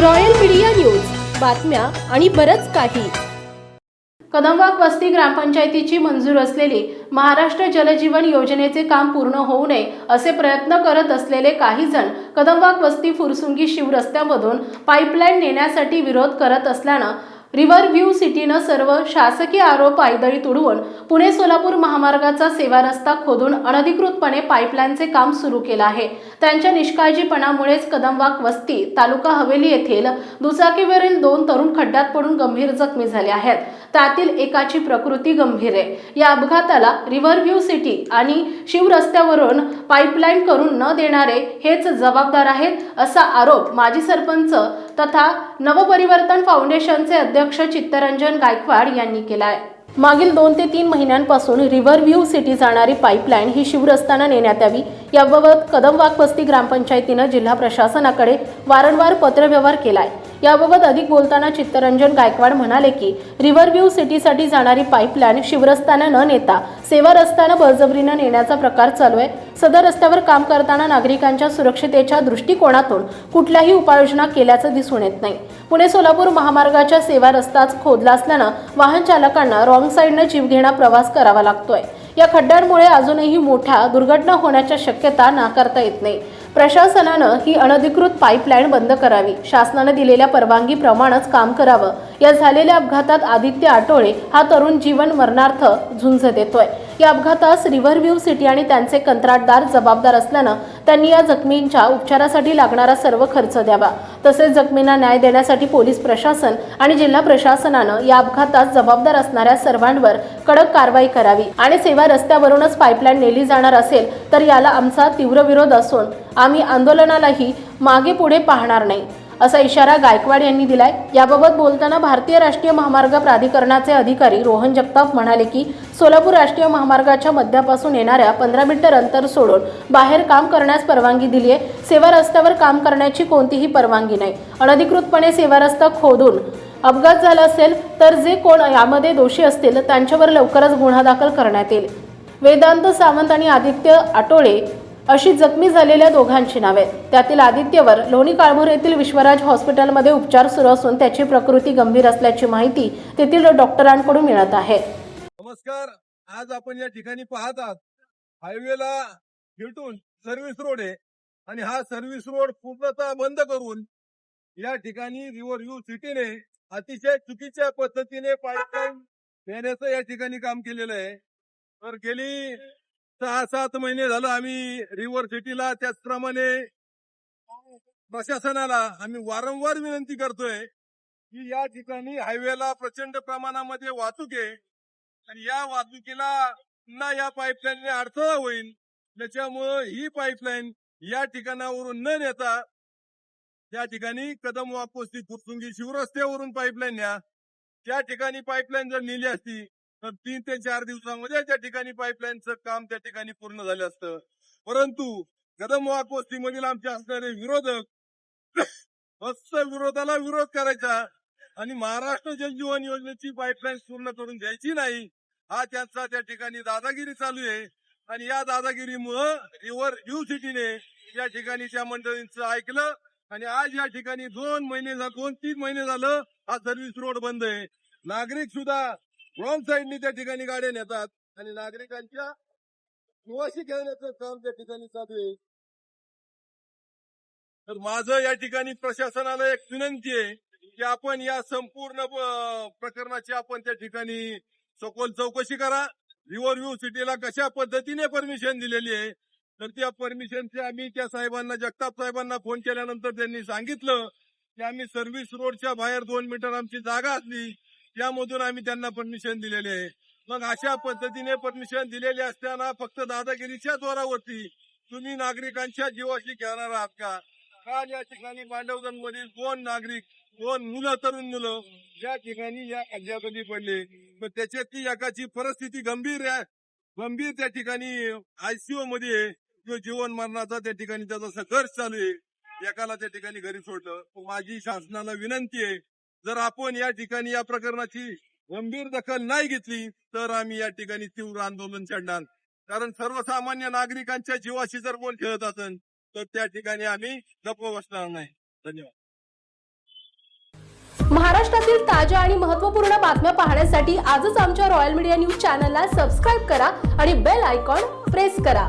Royal media news. बातम्या आणि बरंच काही. कदमबाग वस्ती ग्रामपंचायतीची मंजूर असलेली महाराष्ट्र जलजीवन योजनेचे काम पूर्ण होऊ नये असे प्रयत्न करत असलेले काही जण कदमबाग वस्ती फुरसुंगी शिवरस्त्यामधून पाईपलाईन नेण्यासाठी विरोध करत असल्यानं रिव्हर व्ह्यू सिटीनं सर्व शासकीय आरोप पायदळी तुडवून पुणे सोलापूर महामार्गाचा सेवा रस्ता खोदून अनधिकृतपणे पाईपलाईनचे काम सुरू केलं आहे. त्यांच्या निष्काळजीपणामुळेच कदमवाक वस्ती तालुका हवेली येथील दुचाकीवरील दोन तरुण खड्ड्यात पडून गंभीर जखमी झाले आहेत. त्यातील एकाची प्रकृती गंभीर आहे. या अपघाताला रिव्हर व्ह्यू सिटी आणि शिवरस्त्यावरून पाईपलाईन करून न देणारे हेच जबाबदार आहेत असा आरोप माजी सरपंच तथा नवपरिवर्तन फाउंडेशनचे अध्यक्ष चित्तरंजन गायकवाड यांनी केला आहे मागील दोन ते तीन महिन्यांपासून रिव्हर व्ह्यू सिटी जाणारी पाईपलाईन ही शिवरस्त्यानं नेण्यात यावी. याबाबत कदमवाग वस्ती ग्रामपंचायतीनं जिल्हा प्रशासनाकडे वारंवार पत्रव्यवहार केलाय. याबाबत अधिक बोलताना चित्तरंजन गायकवाड म्हणाले की रिव्हर व्ह्यू सिटीसाठी जाणारी पाईपलाईन शिवरस्त्यानं न नेता सेवा रस्त्यानं बळजबरीनं नेण्याचा प्रकार चालू आहे. सदर रस्त्यावर काम करताना नागरिकांच्या सुरक्षितेच्या दृष्टिकोनातून कुठल्याही उपाययोजना केल्याचं दिसून येत नाही. पुणे सोलापूर महामार्गाच्या सेवा रस्ताच खोदला असल्यानं वाहन चालकांना रॉंग साईडनं जीवघेणा प्रवास करावा लागतोय. या खड्ड्यांमुळे अजूनही मोठ्या दुर्घटना होण्याच्या शक्यता नाकारता येत नाही. प्रशासनानं ही अनधिकृत पाईपलाईन बंद करावी. शासनानं दिलेल्या परवानगीप्रमाणेच काम करावं. या झालेल्या अपघातात आदित्य आटोळे हा तरुण जीवन मरणार्थ झुंज देतोय. या अपघातास रिव्हरव्ह्यू सिटी आणि त्यांचे कंत्राटदार जबाबदार असल्यानं त्यांनी या जखमींच्या उपचारासाठी लागणारा सर्व खर्च द्यावा. तसेच जखमींना न्याय देण्यासाठी पोलीस प्रशासन आणि जिल्हा प्रशासनानं या अपघातात जबाबदार असणाऱ्या सर्वांवर कडक कारवाई करावी आणि सेवा रस्त्यावरूनच पाईपलाईन नेली जाणार असेल तर याला आमचा तीव्र विरोध असून आम्ही आंदोलनालाही मागे पुढे पाहणार नाही. असा इशारा गायकवाड यांनी दिलाय. याबाबत बोलताना भारतीय राष्ट्रीय महामार्ग प्राधिकरणाचे अधिकारी रोहन जगताप म्हणाले की सोलापूर राष्ट्रीय महामार्गाच्या मध्यापासून येणाऱ्या पंधरा मीटर अंतर सोडून बाहेर काम करण्यास परवानगी दिली आहे सेवा रस्त्यावर काम करण्याची कोणतीही परवानगी नाही. अनधिकृतपणे सेवा रस्ता खोदून अपघात झाला असेल तर जे कोण यामध्ये दोषी असतील त्यांच्यावर लवकरच गुन्हा दाखल करण्यात येईल. वेदांत सावंत आणि आदित्य आटोळे अशी जखमी झालेल्या दोघांची नावे. त्यातील आदित्यवर लोणी काळभोर येथील विश्वराज हॉस्पिटलमध्ये उपचार सुरू असून त्याची प्रकृती गंभीर असल्याची माहिती तेथील डॉक्टरांकडून मिळत आहे. नमस्कार. आज आपण या ठिकाणी पाहत आहात. हायवेला भेटून सर्व्हिस रोड आहे आणि हा सर्व्हिस रोड पूर्णतः बंद करून या ठिकाणी रिव्हर यू सिटीने अतिशय चुकीच्या पद्धतीने पाईपलाईन देण्याचं या ठिकाणी काम केलेलं आहे. तर गेली सहा सात महिने झालं आम्ही रिव्हर सिटीला त्याचप्रमाणे प्रशासनाला आम्ही वारंवार विनंती करतोय की या ठिकाणी हायवेला प्रचंड प्रमाणामध्ये वाहतूक आहे आणि या वाहतुकीला पुन्हा या पाईपलाईनने अडथळा होईल. त्याच्यामुळं ही पाईपलाईन या ठिकाणावरून न नेता त्या ठिकाणी कदम वापोस्ती फुरसुंगी शिवरस्त्यावरून पाईपलाईन न्या. त्या ठिकाणी पाईपलाईन जर नेली असती तर तीन ते चार दिवसामध्ये त्या ठिकाणी पाईपलाईनचं काम त्या ठिकाणी पूर्ण झालं असतं. परंतु कदम वापोस्ती मधील आमचे असणारे विरोधक फक्त विरोधाला विरोध करायचा आणि महाराष्ट्र जलजीवन योजनेची पाईपलाईन पूर्ण करून द्यायची नाही हा त्यांचा त्या ठिकाणी दादागिरी चालू आहे. आणि या दादागिरीमुळं रिव्हर यू सिटीने या ठिकाणी त्या मंडळींचं ऐकलं आणि आज या ठिकाणी दोन महिने दोन तीन महिने झालं हा सर्व्हिस रोड बंद आहे. नागरिक सुद्धा रॉंग साईडनी त्या ठिकाणी गाड्या नेतात आणि नागरिकांच्या निवासी घेण्याचं काम त्या ठिकाणी चालू आहे. तर माझं या ठिकाणी प्रशासनाला एक विनंती आहे की आपण या संपूर्ण प्रकरणाची आपण त्या ठिकाणी सखोल चौकशी करा. रिव्हर व्ह्यू सिटीला कशा पद्धतीने परमिशन दिलेली आहे तर त्या परमिशनचे आम्ही त्या साहेबांना जगताप साहेबांना फोन केल्यानंतर त्यांनी सांगितलं की आम्ही सर्व्हिस रोडच्या बाहेर दोन मीटर आमची जागा असली त्यामधून आम्ही त्यांना परमिशन दिलेले आहे. मग अशा पद्धतीने परमिशन दिलेले असताना फक्त दादागिरीच्या जोरावरती तुम्ही नागरिकांच्या जीवाशी खेळणार आहात का? काल या ठिकाणी मांडवगण मधील दोन नागरिक दोन मुलं तरुण मुलं या ठिकाणी या खड्ड्यामध्ये पडले. पण त्याच्यातली एकाची परिस्थिती गंभीर आहे. गंभीर त्या ठिकाणी आयसीयू मध्ये जो जीवन मरणाचा त्या ठिकाणी त्याचा संघर्ष चालू आहे. एकाला त्या ठिकाणी घरी सोडलं. माझी शासनाला विनंती आहे जर आपण या ठिकाणी या प्रकरणाची गंभीर दखल नाही घेतली तर आम्ही या ठिकाणी तीव्र आंदोलन छेडणार कारण सर्वसामान्य नागरिकांच्या जीवाशी जर कोण खेळत असेल तर त्या ठिकाणी आम्ही गप्प बसणार नाही. धन्यवाद. महाराष्ट्रातील ताज्या आणि महत्त्वपूर्ण बातम्या पाहण्यासाठी आजच आमच्या रॉयल मीडिया न्यूज चॅनलला सबस्क्राईब करा आणि बेल आयकॉन प्रेस करा.